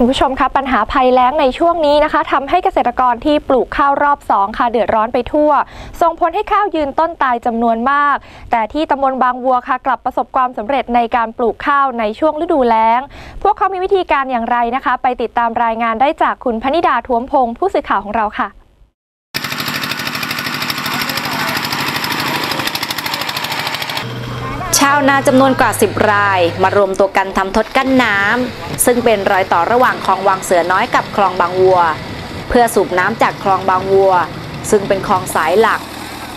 คุณผู้ชมคะปัญหาภัยแล้งในช่วงนี้นะคะทำให้เกษตรกรที่ปลูกข้าวรอบสองค่ะเดือดร้อนไปทั่ว ส่งผลให้ข้าวยืนต้นตายจำนวนมาก แต่ที่ตำบลบางวัวค่ะ กลับประสบความสำเร็จในการปลูกข้าวในช่วงฤดูแล้ง พวกเขามีวิธีการอย่างไรนะคะ ไปติดตามรายงานได้จากคุณพนิดาท้วมพงศ์ผู้สื่อข่าวของเราค่ะ ชาวนาจำนวนกว่า 10 ราย มารวมตัวกันทำทดกั้นน้ำซึ่งเป็นรอยต่อระหว่างคลองวังเสือน้อยกับคลองบางวัว เพื่อสูบน้ำจากคลองบางวัว ซึ่งเป็นคลองสายหลัก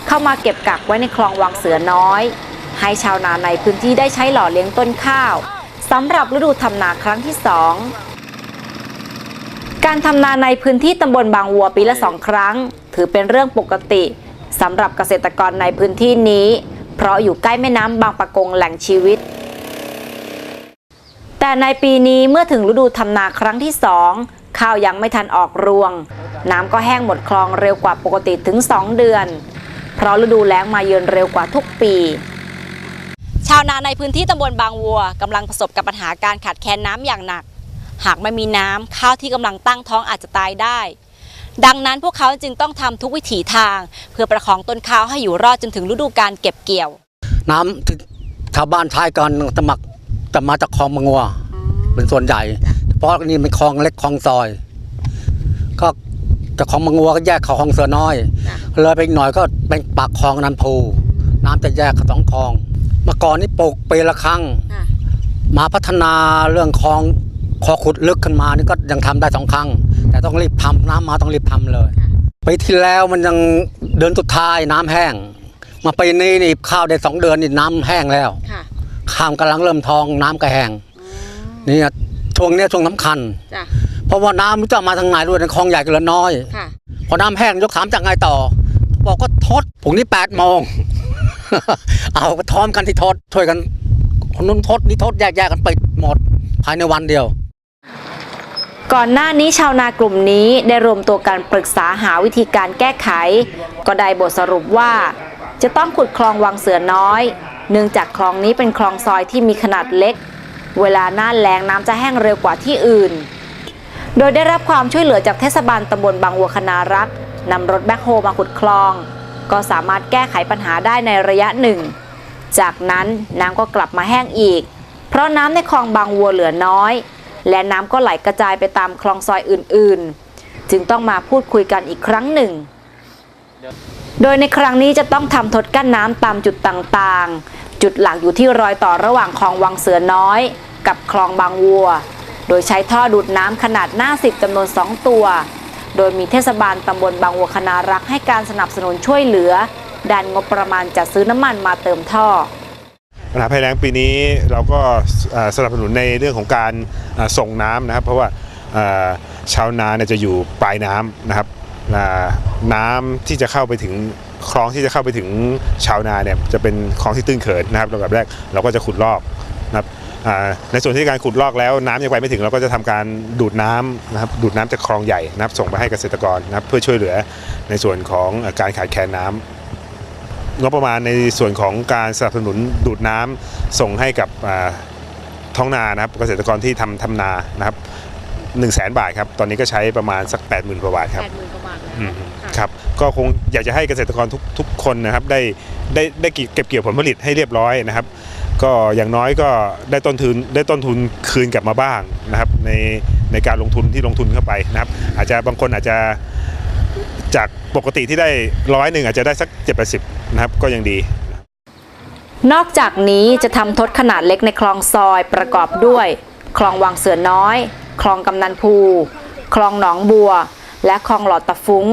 เข้ามาเก็บกักไว้ในคลองวังเสือน้อย ให้ชาวนาในพื้นที่ได้ใช้หล่อเลี้ยงต้นข้าวสำหรับฤดูทำนาครั้งที่สองการทำนาในพื้นที่ตำบลบางวัวปีละสองครั้ง ถือเป็นเรื่องปกติสำหรับเกษตรกรในพื้นที่นี้ เพราะอยู่ใกล้แม่น้ำบางปะกงแหล่งชีวิต แต่ในปีนี้เมื่อถึงฤดูทำนาครั้งที่สองข้าวยังไม่ทันออกรวง น้ำก็แห้งหมดคลองเร็วกว่าปกติถึง 2 เดือน เพราะฤดูแล้งมาเยือนเร็วกว่าทุกปี ชาวนาในพื้นที่ตำบลบางวัวกำลังประสบกับปัญหาการขาดแคลนน้ำอย่างหนัก หากไม่มีน้ำข้าวที่กำลังตั้งท้องอาจจะตายได้ ดังนั้นพวกเขาจึงต้องทำทุกวิถีทาง เพื่อประคองต้นข้าวให้อยู่รอดจนถึงฤดูการเก็บเกี่ยว น้ำที่ชาวบ้านใช้กันจะมักจะมาจากคลองบางงัว เป็นส่วนใหญ่ เพราะนี่เป็นคลองเล็กคลองซอย ก็จากคลองบางงัวก็แยกเข้าคลองเสือน้อยเลยไปอีกหน่อยก็เป็นปากคลองนันพูน้ำจะแยกสองคลอง เมื่อก่อนนี่ปลูกปีละครั้งมาพัฒนาเรื่องคลองคอขุดลึกขึ้นมานี่ก็ยังทำได้สองครั้ง แต่ต้องรีบทำน้ำมาต้องรีบทำเลยปีที่แล้วมันยังเดือนสุดท้ายน้ำแห้ง มาปีนี้นี่ข้าวได้สองเดือนนี่น้ำแห้งแล้ว ค่ะ ข้ามกำลังเริ่มทองน้ำก็แห้งนี่อะช่วงเนี้ยช่วงสำคัญ จ้ะ เพราะว่าน้ำรู้จะมาทางไหนด้วยในคลองใหญ่ก็เหลือน้อย ค่ะ พอน้ำแห้งยกถามจากไงต่อ บอกก็ทดผงนี้แปดโมง เอาก็ทอมกันที่ทดช่วยกันคนนู้นทดนี่ทดแยกๆกันไปหมดภายในวันเดียว ก่อนหน้านี้ชาวนากลุ่มนี้ได้รวมตัวกันปรึกษาหาวิธีการแก้ไข ก็ได้บทสรุปว่า จะต้องขุดคลองวังเสือน้อย เนื่องจากคลองนี้เป็นคลองซอยที่มีขนาดเล็ก เวลาหน้าแล้งน้ำจะแห้งเร็วกว่าที่อื่น โดยได้รับความช่วยเหลือจากเทศบาลตำบลบางวัวคณารักษ์นำรถแบ็คโฮมาขุดคลอง ก็สามารถแก้ไขปัญหาได้ในระยะหนึ่ง จากนั้นน้ำก็กลับมาแห้งอีก เพราะน้ำในคลองบางวัวเหลือน้อย และน้ำก็ไหลกระจายไปตามคลองซอยอื่นๆ จึงต้องมาพูดคุยกันอีกครั้งหนึ่ง โดยในครั้งนี้จะต้องทำทดกั้นน้ำตามจุดต่างๆ จุดหลักอยู่ที่รอยต่อระหว่างคลองวังเสือน้อย กับคลองบางวัว โดยใช้ท่อดูดน้ำขนาดหน้าสิบจำนวน 2 ตัว โดยมีเทศบาลตำบลบางวัวคณารักให้การสนับสนุนช่วยเหลือดันงบประมาณจัดซื้อน้ำมันมาเติมท่อปัญหาภัยแล้งปีนี้เราก็สนับสนุนในเรื่องของการส่งน้ำนะครับ เพราะว่าชาวนาจะอยู่ปลายน้ำนะครับ น้ำที่จะเข้าไปถึงคลองที่จะเข้าไปถึงชาวนาเนี่ยจะเป็นคลองที่ตื้นเขินนะครับลำดับแรกเราก็จะขุดลอกนะครับในส่วนที่การขุดลอกแล้วน้ำยังไปไม่ถึงเราก็จะทำการดูดน้ำนะครับดูดน้ำจากคลองใหญ่นะครับส่งไปให้เกษตรกรนะครับเพื่อช่วยเหลือในส่วนของการขาดแคลนน้ำงบประมาณในส่วนของการสนับสนุนดูดน้ำส่งให้กับท้องนานะครับเกษตรกรที่ทำทำนานะครับ1 0 0 0 0แบาทครับตอนนี้ก็ใช้ประมาณสัก 80,000กว่าบาทครับ ครับก็คงอยากจะให้เกษตรกรทุกทุกคนนะครับได้ได้ได้เก็บเกี่ยวผลผลิตให้เรียบร้อยนะครับ ก็อย่างน้อยก็ได้ต้นทุนได้ต้นทุนคืนกลับมาบ้างนะครับ ในในการลงทุนที่ลงทุนเข้าไปนะครับ อาจจะบางคนอาจจะจากปกติที่ได้ร้อยหนึ่งอาจจะได้สัก7 80นะครับก็ยังดีนอกจากนี้จะทำทดขนาดเล็กในคลองซอยประกอบด้วย คลองวังเสือน้อย คลองกำนันภู คลองหนองบัว และคลองหลอดตะฟุ้ง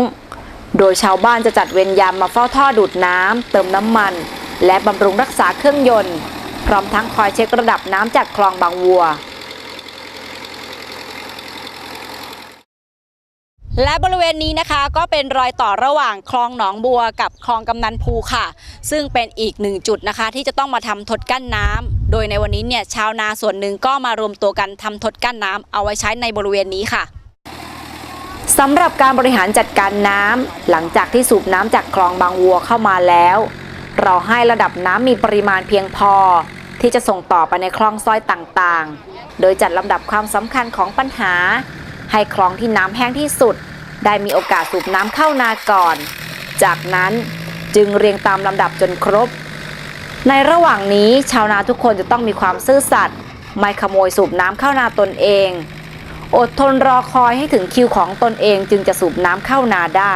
โดยชาวบ้านจะจัดเวรยามมาเฝ้าท่อดูดน้ำเติมน้ำมัน และบำรุงรักษาเครื่องยนต์ พร้อมทั้งคอยเช็คระดับน้ำจากคลองบางวัว และบริเวณนี้นะคะก็เป็นรอยต่อระหว่างคลองหนองบัวกับคลองกำนันภูค่ะ ซึ่งเป็นอีกหนึ่งจุดนะคะ ที่จะต้องมาทำทดกั้นน้ำโดยในวันนี้เนี่ยชาวนาส่วนหนึ่งก็มารวมตัวกันทำทดกั้นน้ำเอาไว้ใช้ในบริเวณนี้ค่ะ สำหรับการบริหารจัดการน้ำหลังจากที่สูบน้ำจากคลองบางวัวเข้ามาแล้ว เราให้ระดับน้ำมีปริมาณเพียงพอ ที่จะส่งต่อไปในคลองซอยต่างๆ โดยจัดลำดับความสำคัญของปัญหา ให้คลองที่น้ำแห้งที่สุด ได้มีโอกาสสูบน้ำเข้านาก่อน จากนั้นจึงเรียงตามลำดับจนครบ ในระหว่างนี้ชาวนาทุกคนจะต้องมีความซื่อสัตย์ไม่ขโมยสูบน้ำเข้านาตนเอง อดทนรอคอยให้ถึงคิวของตนเองจึงจะสูบน้ำเข้านาได้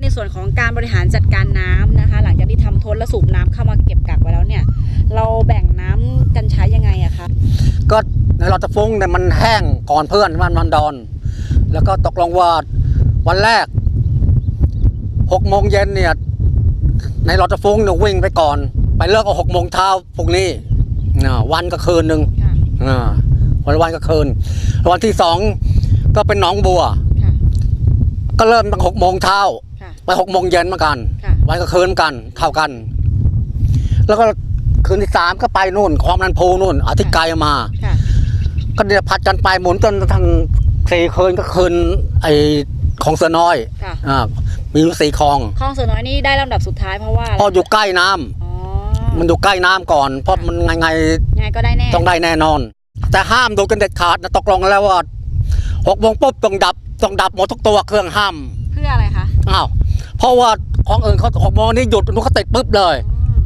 ในส่วนของการบริหารจัดการน้ำนะคะ หลังจากที่ทำทนและสูบน้ำเข้ามาเก็บกักไว้แล้วเนี่ย เราแบ่งน้ำกันใช้ยังไงอะคะก็ในหลอดตะฟุ้งเนี่ยมันแห้งก่อนเพื่อนมันมันดอน แล้วก็ตกลงว่าวันแรกหกโมงเย็นเนี่ยในหลอดตะฟุ้งเนี่ยวิ่งไปก่อน ไปเลิกเอาหกโมงเช้าพรุ่งนี้อ่าวันก็คืนหนึ่งค่ะอ่า วันวันก็คืนวันที่สองก็เป็นหนองบัว ค่ะ ก็เริ่มตั้งหกโมงเช้าค่ะ ไปหกโมงเย็นเหมือนกันค่ะ วันก็คืนเหมือนกันเท่ากัน แล้วก็คืนที่สามก็ไปนู่นคลองนันโพนู่นอาทิตย์ไกลมา ค่ะ ก็เดี๋ยวผัดกันไปหมุนจนทั้งสี่คืนก็คืนไอของเสือน้อยค่ะ อ่ามีอยู่สี่คลองคลองเสือน้อยนี่ได้ลำดับสุดท้ายเพราะว่าเพออยู่ใกล้น้ำอ๋อมันอยู่ใกล้น้ำก่อน เพราะมันไงไงยังไงก็ได้แน่ ๆต้องได้แน่นอน แต่ห้ามดูกันเด็ดขาดนะตกลงกันแล้วว่าหกโมงปุ๊บต้องดับต้องดับหมดทุกตัวเครื่องห้ามเพื่ออะไรคะอ้าวเพราะว่าของอื่นเขาหกโมงนี้หยุดนุกเขาติดปุ๊บเลยอืม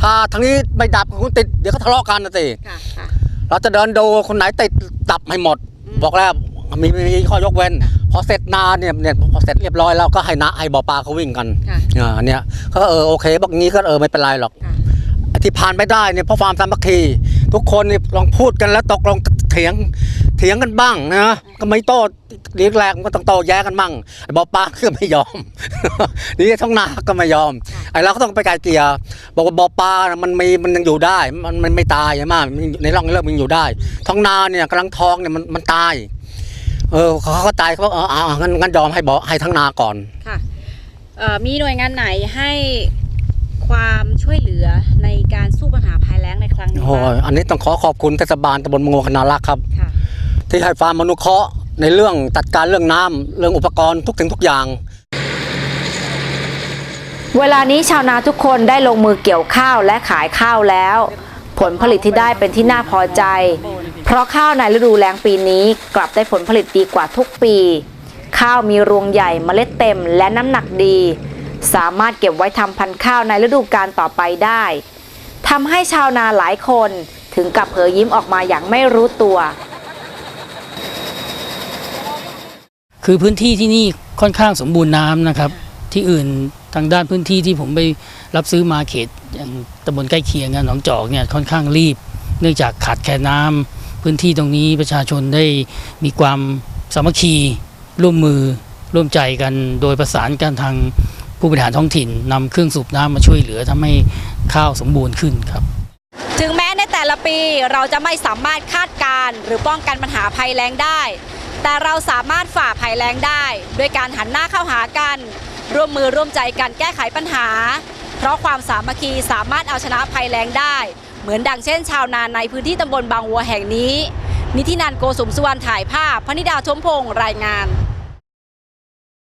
ถ้าทางนี้ไม่ดับคุณติดเดี๋ยวก็ทะเลาะกันนะสิค่ะค่ะเราจะเดินดูคนไหนติดดับให้หมดอืมบอกแล้วมีมีมีข้อยกเว้นค่ะพอเสร็จนาเนี่ยเนี่ยพอเสร็จเรียบร้อยแล้วก็ให้นาให้บ่อปลาเขาวิ่งกันค่ะอ่าเนี่ยก็เออโอเคบอกงี้ก็เออไม่เป็นไรหรอกค่ะไอ้ที่ผ่านไม่ได้เนี่ยเพราะความสามัคคี ทุกคนนี่ลองพูดกันแล้วตกลงเถียงเถียงกันบ้างนะก็ไม่โต้เรียกแรกก็ต้องโต้แย้กันบ้างไอ้บ่อปลาก็ไม่ยอมนี่ท้องนาก็ไม่ยอมไอ้เราก็ต้องไปไกลเกลี่ยบอกว่าบ่อปลามันมีมันยังอยู่ได้ มันมันไม่ตายใช่ไหมในร่องเรื่องมันอยู่ได้ท้องนาเนี่ยกำลังท้องเนี่ยมันมันตาย เออเขาก็ตายเขาบอกเออเอางั้นงั้นยอมให้บ่อให้ทั้งนาก่อนค่ะเอ่อมีหน่วยงานไหนให้ ความช่วยเหลือในการสู้ปัญหาภัยแล้งในครั้งนี้โอ้บ้างยอันนี้ต้องขอขอบคุณเทศบาลตำบลมงโงคณารักษ์ครับ ค่ะ ที่ให้ความมนุเคราะห์ในเรื่องจัดการเรื่องน้ำเรื่องอุปกรณ์ทุกสิ่งทุกอย่าง เวลานี้ชาวนาทุกคนได้ลงมือเกี่ยวข้าวและขายข้าวแล้ว ผลผลิตที่ได้เป็นที่น่าพอใจ เพราะข้าวในฤดูแล้งปีนี้กลับได้ผลผลิตดีกว่าทุกปี ข้าวมีรวงใหญ่เมล็ดเต็มและน้ำหนักดี สามารถเก็บไว้ทำพันธุ์ข้าวในฤดูกาลต่อไปได้ทำให้ชาวนาหลายคนถึงกับเผยยิ้มออกมาอย่างไม่รู้ตัว คือพื้นที่ที่นี่ค่อนข้างสมบูรณ์น้ำนะครับ ที่อื่นทางด้านพื้นที่ที่ผมไปรับซื้อมาเขตอย่างตำบลใกล้เคียงกันหนองจอกเนี่ยค่อนข้างรีบ เนื่องจากขาดแคลนน้ำพื้นที่ตรงนี้ประชาชนได้มีความสามัคคีร่วมมือร่วมใจกันโดยประสานกันทาง ผู้บริหารท้องถิ่นนำเครื่องสูบน้ำมาช่วยเหลือทำให้ข้าวสมบูรณ์ขึ้นครับ ถึงแม้ในแต่ละปีเราจะไม่สามารถคาดการณ์หรือป้องกันปัญหาภัยแล้งได้ แต่เราสามารถฝ่าภัยแล้งได้ด้วยการหันหน้าเข้าหากัน ร่วมมือร่วมใจกันแก้ไขปัญหา เพราะความสามัคคีสามารถเอาชนะภัยแล้งได้ เหมือนดังเช่น ชาวนานในพื้นที่ตำบลบางวัวแห่งนี้ นิธินันโกสุมสุวรรณถ่ายภาพพนิดาชมพงษ์รายงาน